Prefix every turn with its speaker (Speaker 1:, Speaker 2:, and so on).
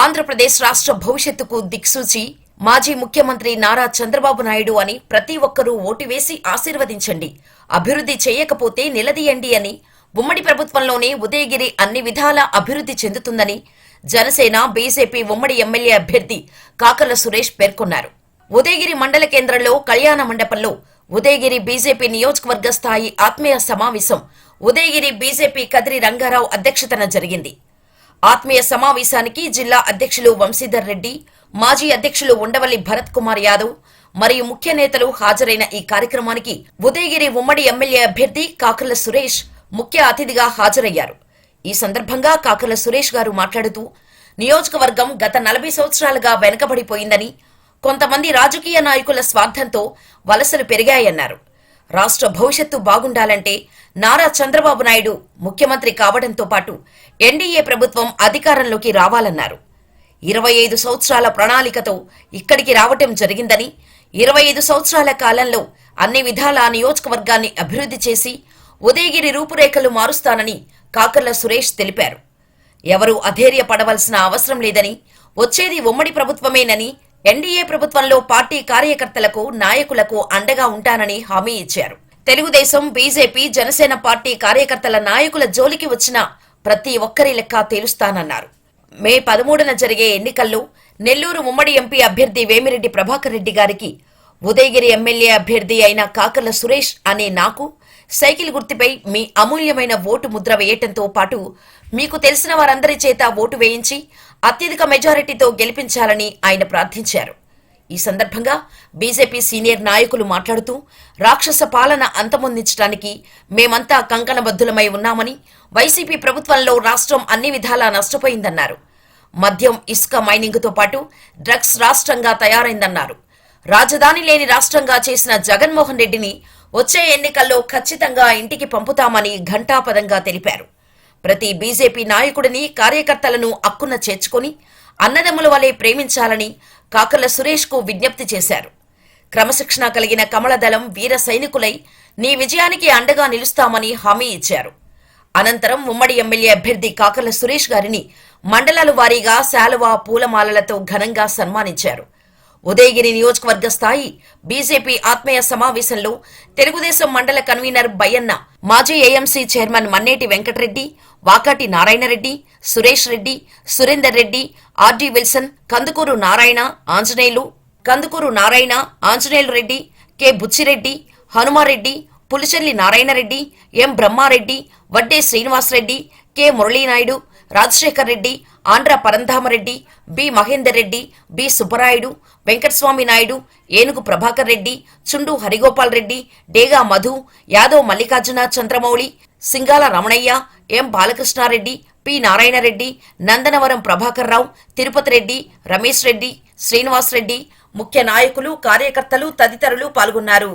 Speaker 1: ఆంధ్రప్రదేశ్ రాష్ట్ర భవిష్యత్తుకు దిక్సూచి మాజీ ముఖ్యమంత్రి నారా చంద్రబాబు నాయుడు అని ప్రతి ఒక్కరూ ఓటు వేసి ఆశీర్వదించండి. అభివృద్ధి చేయకపోతే నిలదీయండి అని ఉమ్మడి ప్రభుత్వంలోనే ఉదయగిరి అన్ని విధాల అభివృద్ధి చెందుతుందని జనసేన బీజేపీ ఉమ్మడి ఎమ్మెల్యే అభ్యర్థి కాకర్ల సురేష్ పేర్కొన్నారు. ఉదయగిరి మండల కేంద్రంలో కళ్యాణ మండపంలో ఉదయగిరి బీజేపీ నియోజకవర్గ స్థాయి ఆత్మీయ సమావేశం ఉదయగిరి బీజేపీ కదిరి రంగారావు అధ్యక్షతన జరిగింది. ఆత్మీయ సమావేశానికి జిల్లా అధ్యక్షులు వంశీధర్ రెడ్డి మాజీ అధ్యక్షులు ఉండవల్లి భరత్ కుమార్ యాదవ్ మరియు ముఖ్య నేతలు హాజరైన ఈ కార్యక్రమానికి ఉదయగిరి ఉమ్మడి ఎమ్మెల్యే అభ్యర్థి కాకర్ల సురేష్ ముఖ్య అతిథిగా హాజరయ్యారు. ఈ సందర్భంగా కాకర్ల సురేష్ గారు మాట్లాడుతూ నియోజకవర్గం గత నలభై సంవత్సరాలుగా వెనుకబడిపోయిందని కొంతమంది రాజకీయ నాయకుల స్వార్థంతో వలసలు పెరిగాయన్నారు. రాష్ట్ర భవిష్యత్తు బాగుండాలంటే నారా చంద్రబాబు నాయుడు ముఖ్యమంత్రి కావడంతో పాటు ఎన్డీఏ ప్రభుత్వం అధికారంలోకి రావాలన్నారు. ఇరవై ఐదు సంవత్సరాల ప్రణాళికతో ఇక్కడికి రావటం జరిగిందని ఇరవై ఐదు సంవత్సరాల కాలంలో అన్ని విధాల నియోజకవర్గాన్ని అభివృద్ధి చేసి ఉదయగిరి రూపురేఖలు మారుస్తానని కాకర్ల సురేష్ తెలిపారు. ఎవరూ అధైర్యపడవలసిన అవసరం లేదని వచ్చేది ఉమ్మడి ప్రభుత్వమేనని ఎన్డీఏ ప్రభుత్వంలో పార్టీ కార్యకర్తలకు నాయకులకు అండగా ఉంటానని హామీ ఇచ్చారు. తెలుగుదేశం బీజేపీ జనసేన పార్టీ కార్యకర్తల నాయకుల జోలికి వచ్చిన ప్రతి ఒక్కరి లెక్క తేలుస్తానన్నారు. మే పదమూడున జరిగే ఎన్నికల్లో నెల్లూరు ఉమ్మడి ఎంపీ అభ్యర్థి వేమిరెడ్డి ప్రభాకర్ రెడ్డి గారికి ఉదయగిరి ఎమ్మెల్యే అభ్యర్థి అయిన కాకర్ల సురేష్ అనే నాకు సైకిల్ గుర్తుపై మీ అమూల్యమైన ఓటు ముద్ర వేయటంతో పాటు మీకు తెలిసిన వారందరి చేత ఓటు వేయించి అత్యధిక మెజారిటీతో గెలిపించాలని ఆయన ప్రార్థించారు. ఈ సందర్భంగా బీజేపీ సీనియర్ నాయకులు మాట్లాడుతూ రాక్షస పాలన అంతమొందించడానికి మేమంతా కంకణబద్ధులమై ఉన్నామని వైసీపీ ప్రభుత్వంలో రాష్ట్రం అన్ని విధాలా నష్టపోయిందన్నారు. మద్యం ఇసుక మైనింగ్తో పాటు డ్రగ్స్ రాష్ట్రంగా తయారైందన్నారు. రాజధాని లేని రాష్ట్రంగా చేసిన జగన్మోహన్ రెడ్డిని వచ్చే ఎన్నికల్లో ఖచ్చితంగా ఇంటికి పంపుతామని ఘంటాపదంగా తెలిపారు. ప్రతి బీజేపీ నాయకుడిని కార్యకర్తలను అక్కున చేర్చుకొని అన్నదమ్ముల వలె ప్రేమించాలని కాకర్ల సురేష్కు విజ్ఞప్తి చేశారు. క్రమశిక్షణ కలిగిన కమలదళం వీర సైనికులై నీ విజయానికి అండగా నిలుస్తామని హామీ ఇచ్చారు. అనంతరం ఉమ్మడి ఎమ్మెల్యే అభ్యర్థి కాకర్ల సురేష్ గారిని మండలాల వారీగా శాలువా పూలమాలలతో ఘనంగా సన్మానించారు. ఉదయగిరి నియోజకవర్గ స్థాయి బీజేపీ ఆత్మీయ సమావేశంలో తెలుగుదేశం మండల కన్వీనర్ బయ్యన్న మాజీ AMC chairman Manneti Venkatareddy Vakati Narayanareddy Suresh Reddy Surender Reddy R D Wilson Kandukur Narayana Anjaneyulu Kandukur Narayana Anjaneyulu Reddy K Buchireddy Hanumareddy Pulichelli Narayanareddy M Brahmareddy Vadde Srinivasareddy K Muralinaidu Rajasekhar Reddy Andhra Paramdhamareddy B Mahender Reddy B Subbarayudu Venkataswamy Naidu Enugu Prabhakar Reddy Chundu Harigopal Reddy Dega Madhu Yadav Mallikarjuna Chandramouli Singala Ramanaiah M Balakrishnareddy P Narayanareddy Nandanavaram Prabhakar Rao Tirupati Reddy Ramesh Reddy Srinivas Reddy ముఖ్య నాయకులు కార్యకర్తలు తదితరులు పాల్గొన్నారు.